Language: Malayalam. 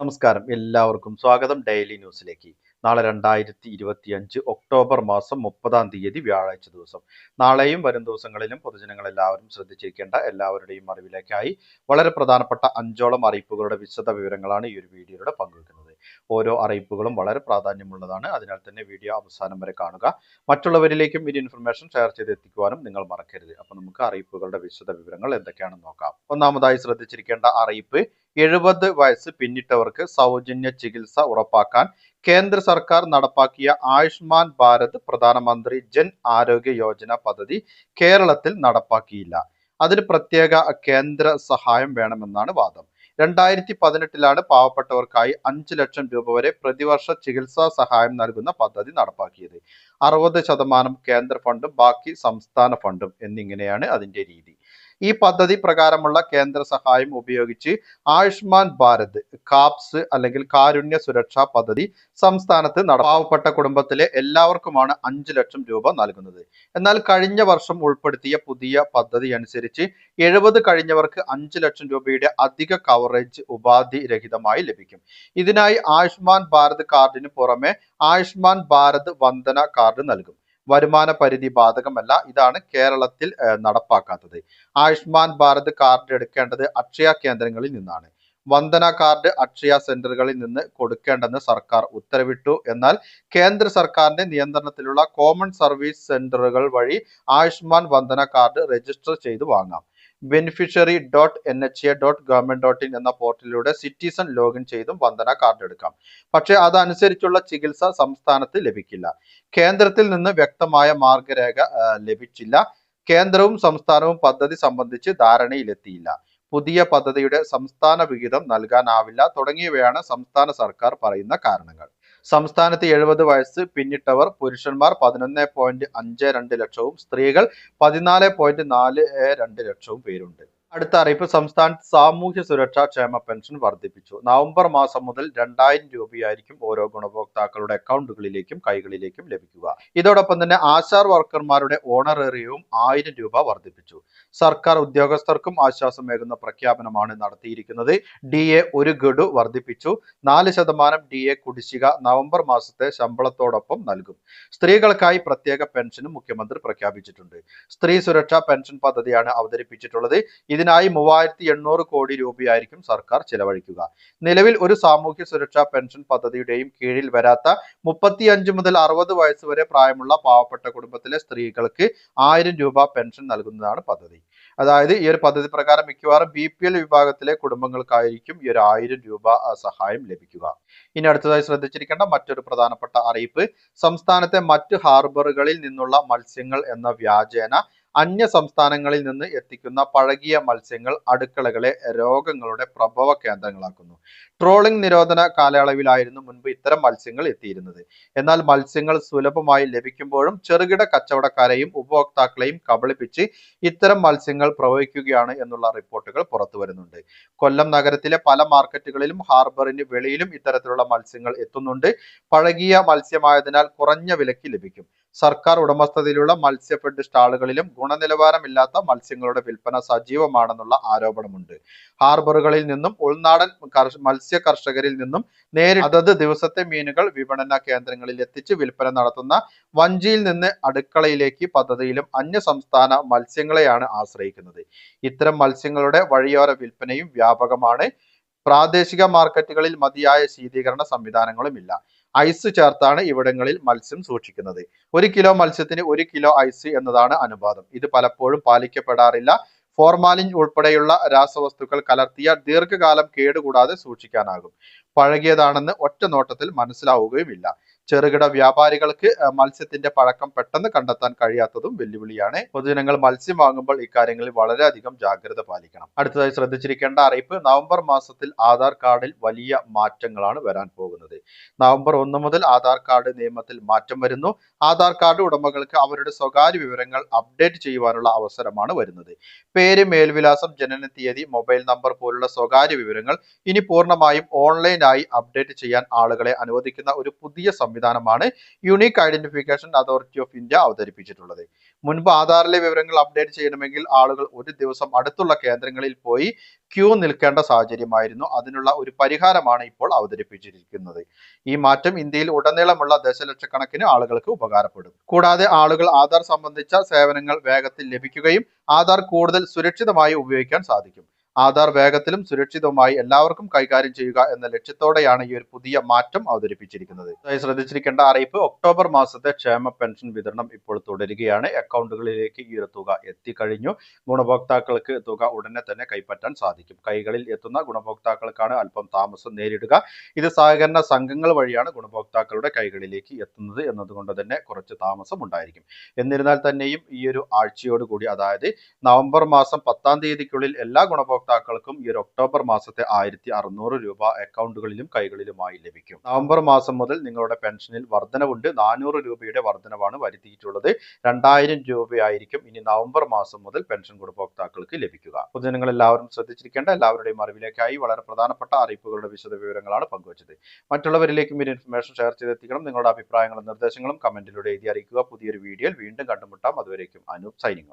നമസ്കാരം. എല്ലാവർക്കും സ്വാഗതം ഡെയിലി ന്യൂസിലേക്ക്. നാളെ രണ്ടായിരത്തി ഇരുപത്തി അഞ്ച് ഒക്ടോബർ മാസം മുപ്പതാം തീയതി വ്യാഴാഴ്ച ദിവസം. നാളെയും വരും ദിവസങ്ങളിലും പൊതുജനങ്ങൾ എല്ലാവരും ശ്രദ്ധിച്ചിരിക്കേണ്ട എല്ലാവരുടെയും അറിവിലേക്കായി വളരെ പ്രധാനപ്പെട്ട അഞ്ചോളം അറിയിപ്പുകളുടെ വിശദ വിവരങ്ങളാണ് ഈ ഒരു വീഡിയോയുടെ പങ്കുവെക്കുന്നത്. ഓരോ അറിയിപ്പുകളും വളരെ പ്രാധാന്യമുള്ളതാണ്. അതിനാൽ തന്നെ വീഡിയോ അവസാനം വരെ കാണുക. മറ്റുള്ളവരിലേക്കും ഈ ഇൻഫർമേഷൻ ഷെയർ ചെയ്ത് എത്തിക്കുവാനും നിങ്ങൾ മറക്കരുത്. അപ്പോൾ നമുക്ക് അറിയിപ്പുകളുടെ വിശദ വിവരങ്ങൾ എന്തൊക്കെയാണെന്ന് നോക്കാം. ഒന്നാമതായി ശ്രദ്ധിച്ചിരിക്കേണ്ട അറിയിപ്പ് എഴുപത് വയസ്സ് പിന്നിട്ടവർക്ക് സൗജന്യ ചികിത്സ ഉറപ്പാക്കാൻ കേന്ദ്ര സർക്കാർ നടപ്പാക്കിയ ആയുഷ്മാൻ ഭാരത് പ്രധാനമന്ത്രി ജൻ ആരോഗ്യ യോജന പദ്ധതി കേരളത്തിൽ നടപ്പാക്കിയില്ല. അതിന് പ്രത്യേക കേന്ദ്ര സഹായം വേണമെന്നാണ് വാദം. രണ്ടായിരത്തി പതിനെട്ടിലാണ് പാവപ്പെട്ടവർക്കായി അഞ്ച് ലക്ഷം രൂപ വരെ പ്രതിവർഷ ചികിത്സാ സഹായം നൽകുന്ന പദ്ധതി നടപ്പാക്കിയത്. അറുപത് ശതമാനം കേന്ദ്ര ഫണ്ടും ബാക്കി സംസ്ഥാന ഫണ്ടും എന്നിങ്ങനെയാണ് അതിന്റെ രീതി. ഈ പദ്ധതി പ്രകാരമുള്ള കേന്ദ്ര സഹായം ഉപയോഗിച്ച് ആയുഷ്മാൻ ഭാരത് കാപ്സ് അല്ലെങ്കിൽ കാരുണ്യ സുരക്ഷാ പദ്ധതി സംസ്ഥാനത്ത് നടപ്പാവപ്പെട്ട കുടുംബത്തിലെ എല്ലാവർക്കുമാണ് അഞ്ച് ലക്ഷം രൂപ നൽകുന്നത്. എന്നാൽ കഴിഞ്ഞ വർഷം ഉൾപ്പെടുത്തിയ പുതിയ പദ്ധതി അനുസരിച്ച് എഴുപത് കഴിഞ്ഞവർക്ക് അഞ്ച് ലക്ഷം രൂപയുടെ അധിക കവറേജ് ഉപാധി രഹിതമായി ലഭിക്കും. ഇതിനായി ആയുഷ്മാൻ ഭാരത് കാർഡിന് പുറമെ ആയുഷ്മാൻ ഭാരത് വന്ദന കാർഡ് നൽകും. വരുമാന പരിധി ബാധകമല്ല. ഇതാണ് കേരളത്തിൽ നടപ്പാക്കാത്തത്. ആയുഷ്മാൻ ഭാരത് കാർഡ് എടുക്കേണ്ടത് അക്ഷയ കേന്ദ്രങ്ങളിൽ നിന്നാണ്. വന്ദന കാർഡ് അക്ഷയ സെന്ററുകളിൽ നിന്ന് കൊടുക്കേണ്ടെന്ന് സർക്കാർ ഉത്തരവിട്ടു. എന്നാൽ കേന്ദ്ര സർക്കാരിന്റെ നിയന്ത്രണത്തിലുള്ള കോമൺ സർവീസ് സെന്ററുകൾ വഴി ആയുഷ്മാൻ വന്ദന കാർഡ് രജിസ്റ്റർ ചെയ്ത് വാങ്ങാം. Beneficiary dot N H A dot government dot in എന്ന പോർട്ടലിലൂടെ സിറ്റിസൺ ലോഗിൻ ചെയ്തും വന്ദന കാർഡ് എടുക്കാം. പക്ഷെ അതനുസരിച്ചുള്ള ചികിത്സ സംസ്ഥാനത്ത് ലഭിക്കില്ല. കേന്ദ്രത്തിൽ നിന്ന് വ്യക്തമായ മാർഗരേഖ ലഭിച്ചില്ല. കേന്ദ്രവും സംസ്ഥാനവും പദ്ധതി സംബന്ധിച്ച് ധാരണയിലെത്തിയില്ല. പുതിയ പദ്ധതിയുടെ സംസ്ഥാന വിഹിതം നൽകാനാവില്ല. തുടങ്ങിയവയാണ് സംസ്ഥാന സർക്കാർ പറയുന്ന കാരണങ്ങൾ. സംസ്ഥാനത്ത് എഴുപത് വയസ്സ് പിന്നിട്ടവർ പുരുഷന്മാർ പതിനൊന്ന് പോയിന്റ് അഞ്ച് രണ്ട് ലക്ഷവും സ്ത്രീകൾ പതിനാല് പോയിന്റ് നാല് രണ്ട് ലക്ഷവും പേരുണ്ട്. അടുത്ത അറിയിപ്പ് സംസ്ഥാനത്ത് സാമൂഹ്യ സുരക്ഷാ ക്ഷേമ പെൻഷൻ വർദ്ധിപ്പിച്ചു. നവംബർ മാസം മുതൽ രണ്ടായിരം രൂപയായിരിക്കും ഓരോ ഗുണഭോക്താക്കളുടെ അക്കൗണ്ടുകളിലേക്കും കൈകളിലേക്കും ലഭിക്കുക. ഇതോടൊപ്പം തന്നെ ആശാർ വർക്കർമാരുടെ ഓണറേറിയവും ആയിരം രൂപ വർദ്ധിപ്പിച്ചു. സർക്കാർ ഉദ്യോഗസ്ഥർക്കും ആശ്വാസമേകുന്ന പ്രഖ്യാപനമാണ് നടത്തിയിരിക്കുന്നത്. ഡി എ ഒരു ഗഡു വർദ്ധിപ്പിച്ചു. നാല് ശതമാനം ഡി എ കുടിശ്ശിക നവംബർ മാസത്തെ ശമ്പളത്തോടൊപ്പം നൽകും. സ്ത്രീകൾക്കായി പ്രത്യേക പെൻഷനും മുഖ്യമന്ത്രി പ്രഖ്യാപിച്ചിട്ടുണ്ട്. സ്ത്രീ സുരക്ഷാ പെൻഷൻ പദ്ധതിയാണ് അവതരിപ്പിച്ചിട്ടുള്ളത്. ഇതിനായി മൂവായിരത്തി എണ്ണൂറ് കോടി രൂപയായിരിക്കും സർക്കാർ ചെലവഴിക്കുക. നിലവിൽ ഒരു സാമൂഹ്യ സുരക്ഷാ പെൻഷൻ പദ്ധതിയുടെയും കീഴിൽ വരാത്ത മുപ്പത്തിയഞ്ച് മുതൽ അറുപത് വയസ്സ് വരെ പ്രായമുള്ള പാവപ്പെട്ട കുടുംബത്തിലെ സ്ത്രീകൾക്ക് ആയിരം രൂപ പെൻഷൻ നൽകുന്നതാണ് പദ്ധതി. അതായത് ഈ ഒരു പദ്ധതി പ്രകാരം മിക്കവാറും ബി പി എൽ വിഭാഗത്തിലെ കുടുംബങ്ങൾക്കായിരിക്കും ഈ ഒരു ആയിരം രൂപ സഹായം ലഭിക്കുക. ഇനി അടുത്തതായി ശ്രദ്ധിച്ചിരിക്കേണ്ട മറ്റൊരു പ്രധാനപ്പെട്ട അറിയിപ്പ് സംസ്ഥാനത്തെ മറ്റ് ഹാർബറുകളിൽ നിന്നുള്ള മത്സ്യങ്ങൾ എന്ന വ്യാജേന അന്യ സംസ്ഥാനങ്ങളിൽ നിന്ന് എത്തിക്കുന്ന പഴകിയ മത്സ്യങ്ങൾ അടുക്കളകളെ രോഗങ്ങളുടെ പ്രഭവ കേന്ദ്രങ്ങളാക്കുന്നു. ട്രോളിംഗ് നിരോധന കാലയളവിലായിരുന്നു മുൻപ് ഇത്തരം മത്സ്യങ്ങൾ എത്തിയിരുന്നത്. എന്നാൽ മത്സ്യങ്ങൾ സുലഭമായി ലഭിക്കുമ്പോഴും ചെറുകിട കച്ചവടക്കാരെയും ഉപഭോക്താക്കളെയും കബളിപ്പിച്ച് ഇത്തരം മത്സ്യങ്ങൾ പ്രവഹിക്കുകയാണ് എന്നുള്ള റിപ്പോർട്ടുകൾ പുറത്തു വരുന്നുണ്ട് കൊല്ലം നഗരത്തിലെ പല മാർക്കറ്റുകളിലും ഹാർബറിന് വെളിയിലും ഇത്തരത്തിലുള്ള മത്സ്യങ്ങൾ എത്തുന്നുണ്ട്. പഴകിയ മത്സ്യമായതിനാൽ കുറഞ്ഞ വിലയ്ക്ക് ലഭിക്കും. സർക്കാർ ഉടമസ്ഥതയിലുള്ള മത്സ്യഫെഡ് സ്റ്റാളുകളിലും ഗുണനിലവാരമില്ലാത്ത മത്സ്യങ്ങളുടെ വിൽപ്പന സജീവമാണെന്നുള്ള ആരോപണമുണ്ട്. ഹാർബറുകളിൽ നിന്നും ഉൾനാടൻ മത്സ്യ കർഷകരിൽ നിന്നും നേരിട്ട് അതത് ദിവസത്തെ മീനുകൾ വിപണന കേന്ദ്രങ്ങളിൽ എത്തിച്ച് വിൽപ്പന നടത്തുന്ന വഞ്ചിയിൽ നിന്ന് അടുക്കളയിലേക്ക് പദ്ധതിയിലും അന്യ സംസ്ഥാന മത്സ്യങ്ങളെയാണ് ആശ്രയിക്കുന്നത്. ഇത്തരം മത്സ്യങ്ങളുടെ വഴിയോര വിൽപ്പനയും വ്യാപകമാണ് പ്രാദേശിക മാർക്കറ്റുകളിൽ മതിയായ ശീതീകരണ സംവിധാനങ്ങളുമില്ല. ഐസ് ചേർത്താണ് ഇവിടങ്ങളിൽ മത്സ്യം സൂക്ഷിക്കുന്നത്. ഒരു കിലോ മത്സ്യത്തിന് ഒരു കിലോ ഐസ് എന്നതാണ് അനുപാതം. ഇത് പലപ്പോഴും പാലിക്കപ്പെടാറില്ല. ഫോർമാലിൻ ഉൾപ്പെടെയുള്ള രാസവസ്തുക്കൾ കലർത്തിയ ദീർഘകാലം കേടുകൂടാതെ സൂക്ഷിക്കാനാകും. പഴകിയതാണെന്ന് ഒറ്റ നോട്ടത്തിൽ മനസ്സിലാവുകയുമില്ല. ചെറുകിട വ്യാപാരികൾക്ക് മത്സ്യത്തിന്റെ പഴക്കം പെട്ടെന്ന് കണ്ടെത്താൻ കഴിയാത്തതും വെല്ലുവിളിയാണ്. പൊതുജനങ്ങൾ മത്സ്യം വാങ്ങുമ്പോൾ ഇക്കാര്യങ്ങളിൽ വളരെയധികം ജാഗ്രത പാലിക്കണം. അടുത്തതായി ശ്രദ്ധിച്ചിരിക്കേണ്ട അറിയിപ്പ് നവംബർ മാസത്തിൽ ആധാർ കാർഡിൽ വലിയ മാറ്റങ്ങളാണ് വരാൻ പോകുന്നത്. നവംബർ ഒന്ന് മുതൽ ആധാർ കാർഡ് നിയമത്തിൽ മാറ്റം വരുന്നു. ആധാർ കാർഡ് ഉടമകൾക്ക് അവരുടെ സ്വകാര്യ വിവരങ്ങൾ അപ്ഡേറ്റ് ചെയ്യുവാനുള്ള അവസരമാണ് വരുന്നത്. പേര് മേൽവിലാസം ജനന തീയതി മൊബൈൽ നമ്പർ പോലുള്ള സ്വകാര്യ വിവരങ്ങൾ ഇനി പൂർണമായും ഓൺലൈനായി അപ്ഡേറ്റ് ചെയ്യാൻ ആളുകളെ അനുവദിക്കുന്ന ഒരു പുതിയ സംവിധാനം സംവിധാനമാണ് unique identification authority of India അവതരിപ്പിച്ചിട്ടുള്ളത്. മുൻപ് ആധാറിലെ വിവരങ്ങൾ അപ്ഡേറ്റ് ചെയ്യണമെങ്കിൽ ആളുകൾ ഒരു ദിവസം അടുത്തുള്ള കേന്ദ്രങ്ങളിൽ പോയി ക്യൂ നിൽക്കേണ്ട സാഹചര്യമായിരുന്നു. അതിനുള്ള ഒരു പരിഹാരമാണ് ഇപ്പോൾ അവതരിപ്പിച്ചിരിക്കുന്നത്. ഈ മാറ്റം ഇന്ത്യയിൽ ഉടനീളമുള്ള ദശലക്ഷക്കണക്കിന് ആളുകൾക്ക് ഉപകാരപ്പെടും. കൂടാതെ ആളുകൾ ആധാർ സംബന്ധിച്ച സേവനങ്ങൾ വേഗത്തിൽ ലഭിക്കുകയും ആധാർ കൂടുതൽ സുരക്ഷിതമായി ഉപയോഗിക്കാൻ സാധിക്കും. ആധാർ വേഗത്തിലും സുരക്ഷിതവുമായി എല്ലാവർക്കും കൈകാര്യം ചെയ്യുക എന്ന ലക്ഷ്യത്തോടെയാണ് ഈ ഒരു പുതിയ മാറ്റം അവതരിപ്പിച്ചിരിക്കുന്നത്. ശ്രദ്ധിച്ചിരിക്കേണ്ട അറിയിപ്പ് ഒക്ടോബർ മാസത്തെ ക്ഷേമ പെൻഷൻ വിതരണം ഇപ്പോൾ തുടരുകയാണ്. അക്കൗണ്ടുകളിലേക്ക് ഈ ഒരു തുക എത്തിക്കഴിഞ്ഞു. ഗുണഭോക്താക്കൾക്ക് തുക ഉടനെ തന്നെ കൈപ്പറ്റാൻ സാധിക്കും. കൈകളിൽ എത്തുന്ന ഗുണഭോക്താക്കൾക്കാണ് അല്പം താമസം നേരിടുക. ഇത് സഹകരണ സംഘങ്ങൾ വഴിയാണ് ഗുണഭോക്താക്കളുടെ കൈകളിലേക്ക് എത്തുന്നത് എന്നതുകൊണ്ട് തന്നെ കുറച്ച് താമസം ഉണ്ടായിരിക്കും. എന്നിരുന്നാൽ തന്നെയും ഈ ഒരു ആഴ്ചയോടുകൂടി അതായത് നവംബർ മാസം പത്താം തീയതിക്കുള്ളിൽ എല്ലാ ഗുണഭോക്താക്കൾക്കും ഈ ഒരു ഒക്ടോബർ മാസത്തെ ആയിരത്തി അറുന്നൂറ് രൂപ അക്കൗണ്ടുകളിലും കൈകളിലുമായി ലഭിക്കും. നവംബർ മാസം മുതൽ നിങ്ങളുടെ പെൻഷനിൽ വർധനവുണ്ട്. നാനൂറ് രൂപയുടെ വർധനവാണ് വരുത്തിയിട്ടുള്ളത്. രണ്ടായിരം രൂപയായിരിക്കും ഇനി നവംബർ മാസം മുതൽ പെൻഷൻ ഗുണഭോക്താക്കൾക്ക് ലഭിക്കുക. പൊതുജനങ്ങൾ എല്ലാവരും ശ്രദ്ധിച്ചിരിക്കേണ്ട എല്ലാവരുടെയും അറിവിലേക്കായി വളരെ പ്രധാനപ്പെട്ട അറിയിപ്പുകളുടെ വിശദ വിവരങ്ങളാണ് പങ്കുവച്ചത്. മറ്റുള്ളവരിലേക്കും ഈ ഇൻഫർമേഷൻ ഷെയർ ചെയ്തെത്തിക്കണം. നിങ്ങളുടെ അഭിപ്രായങ്ങളും നിർദ്ദേശങ്ങളും കമന്റിലൂടെ എഴുതി അറിയിക്കുക. പുതിയൊരു വീഡിയോയിൽ വീണ്ടും കണ്ടുമുട്ടാം. അതുവരേക്കും അനൂപ് സൈനിങ്